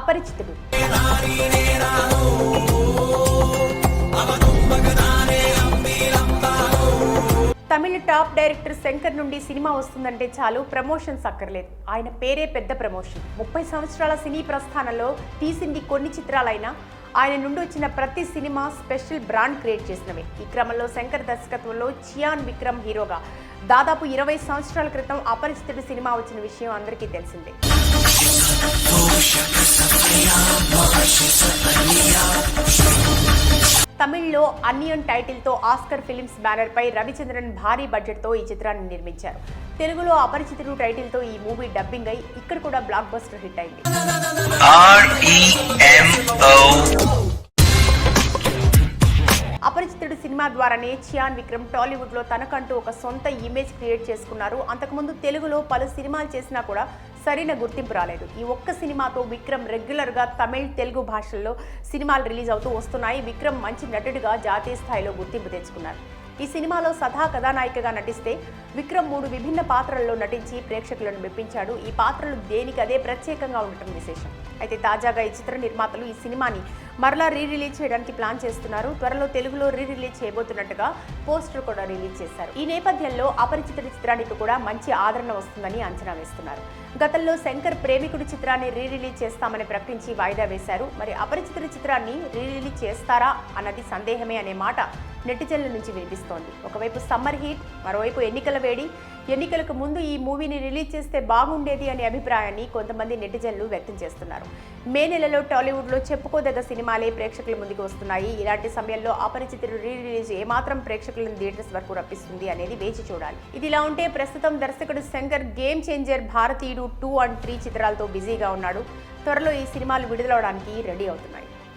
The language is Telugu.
అపరిచితుడు. తమిళ టాప్ డైరెక్టర్ శంకర్ నుండి సినిమా వస్తుందంటే చాలు ప్రమోషన్స్ అక్కర్లేదు. ఆయన పేరే పెద్ద ప్రమోషన్. ముప్పై సంవత్సరాల సినీ ప్రస్థానంలో తీసింది కొన్ని చిత్రాలైనా ఆయన నుండి వచ్చిన ప్రతి సినిమా స్పెషల్ బ్రాండ్ క్రియేట్ చేసినవి. ఈ క్రమంలో శంకర్ దర్శకత్వంలో చియాన్ విక్రమ్ హీరోగా దాదాపు ఇరవై సంవత్సరాల క్రితం అపరిచితుడు సినిమా వచ్చిన విషయం అందరికీ తెలిసిందే. తమిళ్ళో అన్నియన్ టైటిల్తో ఆస్కర్ ఫిలిమ్స్ బ్యానర్పై రవిచంద్రన్ భారీ బడ్జెట్తో ఈ చిత్రాన్ని నిర్మించారు. తెలుగులో అపరిచితుడు టైటిల్తో ఈ మూవీ డబ్బింగ్ అయి ఇక్కడ కూడా బ్లాక్ బస్టర్ హిట్ అయింది. అపరిచితుడు సినిమా ద్వారానే చియాన్ విక్రమ్ టాలీవుడ్లో తనకంటూ ఒక సొంత ఇమేజ్ క్రియేట్ చేసుకున్నారు. అంతకుముందు తెలుగులో పలు సినిమాలు చేసినా కూడా సరైన గుర్తింపు రాలేదు. ఈ ఒక్క సినిమాతో విక్రమ్ రెగ్యులర్గా తమిళ్ తెలుగు భాషల్లో సినిమాలు రిలీజ్ అవుతూ వస్తున్నాయి. విక్రమ్ మంచి నటుడిగా జాతీయ స్థాయిలో గుర్తింపు తెచ్చుకున్నారు. ఈ సినిమాలో సదా కథానాయికగా నటిస్తే విక్రమ్ మూడు విభిన్న పాత్రల్లో నటించి ప్రేక్షకులను మెప్పించాడు. ఈ పాత్రలు దేనికదే ప్రత్యేకంగా ఉండటం విశేషం. అయితే తాజాగా ఈ చిత్ర నిర్మాతలు ఈ సినిమాని మరలా రీ రిలీజ్ చేయడానికి ప్లాన్ చేస్తున్నారు. త్వరలో తెలుగులో రీ రిలీజ్ చేయబోతున్నట్టుగా పోస్టర్ కూడా రిలీజ్ చేశారు. ఈ నేపథ్యంలో అపరిచితుడి చిత్రానికి కూడా మంచి ఆదరణ వస్తుందని అంచనా వేస్తున్నారు. గతంలో శంకర్ ప్రేమికుడి చిత్రాన్ని రీ రిలీజ్ చేస్తామని ప్రకటించి వాయిదా వేశారు. మరి అపరిచితుడి చిత్రాన్ని రీ రిలీజ్ చేస్తారా అన్నది సందేహమే అనే మాట నెటిజన్ల నుంచి వినిపిస్తోంది. ఒకవైపు సమ్మర్ హీట్ మరోవైపు ఎన్నికల వేడి. ఎన్నికలకు ముందు ఈ మూవీని రిలీజ్ చేస్తే బాగుండేది అనే అభిప్రాయాన్ని కొంతమంది నెటిజన్లు వ్యక్తం చేస్తున్నారు. మే నెలలో టాలీవుడ్లో చెప్పుకోదగ్గ సినిమాలే ప్రేక్షకుల ముందుకు వస్తున్నాయి. ఇలాంటి సమయంలో అపరిచితులు రీ రిలీజ్ ఏమాత్రం ప్రేక్షకులను థియేటర్స్ వరకు రప్పిస్తుంది అనేది వేచి చూడాలి. ఇది ఇలా ఉంటే ప్రస్తుతం దర్శకుడు Shankar Game Changer Bharateeyudu two and three చిత్రాలతో బిజీగా ఉన్నాడు. త్వరలో ఈ సినిమాలు విడుదలవడానికి రెడీ అవుతున్నాయి.